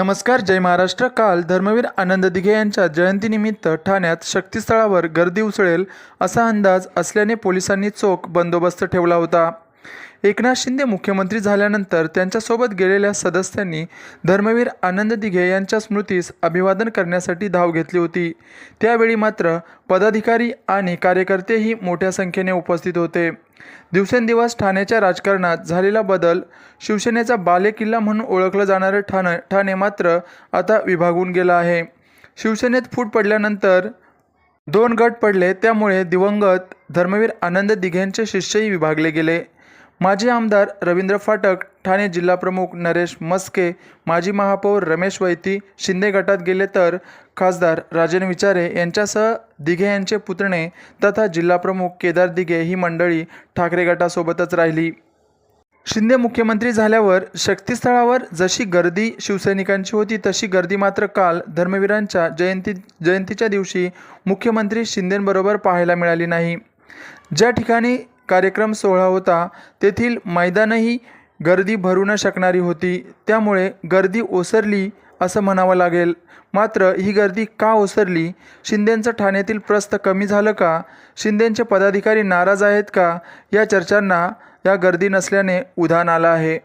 नमस्कार जय महाराष्ट्र. काल धर्मवीर आनंद दिघे यांच्या जयंतीनिमित्त ठाण्यात शक्तीस्थळावर गर्दी उसळेल असा अंदाज असल्याने पोलिसांनी चोख बंदोबस्त ठेवला होता. एकनाथ शिंदे मुख्यमंत्री झाल्यानंतर त्यांच्यासोबत गेलेल्या सदस्यांनी धर्मवीर आनंद दिघे यांच्या स्मृतीस अभिवादन करण्यासाठी धाव घेतली होती. त्यावेळी मात्र पदाधिकारी आणि कार्यकर्तेही मोठ्या संख्येने उपस्थित होते. दिवसेंदिवस ठाण्याच्या राजकारणात झालेला बदल शिवसेनेचा बालेकिल्ला म्हणून ओळखलं जाणारं ठाणे ठाणे मात्र आता विभागून गेलं आहे. शिवसेनेत फूट पडल्यानंतर दोन गट पडले त्यामुळे दिवंगत धर्मवीर आनंद दिघेंचे शिष्यही विभागले गेले. माजी आमदार रवींद्र फाटक ठाणे जिल्हाप्रमुख नरेश मस्के माजी महापौर रमेश वैती शिंदे गटात गेले तर खासदार राजन विचारे यांच्यासह दिघे यांचे पुतणे तथा जिल्हाप्रमुख केदार दिघे ही मंडळी ठाकरे गटासोबतच राहिली. शिंदे मुख्यमंत्री झाल्यावर शक्तीस्थळावर जशी गर्दी शिवसैनिकांची होती तशी गर्दी मात्र काल धर्मवीरांच्या जयंती जयंतीच्या दिवशी मुख्यमंत्री शिंदेंबरोबर पाहायला मिळाली नाही. ज्या ठिकाणी कार्यक्रम सोहळा होता. तेथील मैदानही गर्दी भरू न शकणारी होती. त्यामुळे गर्दी ओसरली असं म्हणावं लागेल. मात्र ही गर्दी का ओसरली? शिंदेंचं ठाण्यातील प्रस्त कमी झालं का? शिंदेंचे पदाधिकारी नाराज आहेत का? या चर्चांना या गर्दी नसल्याने उधाण आलं आहे.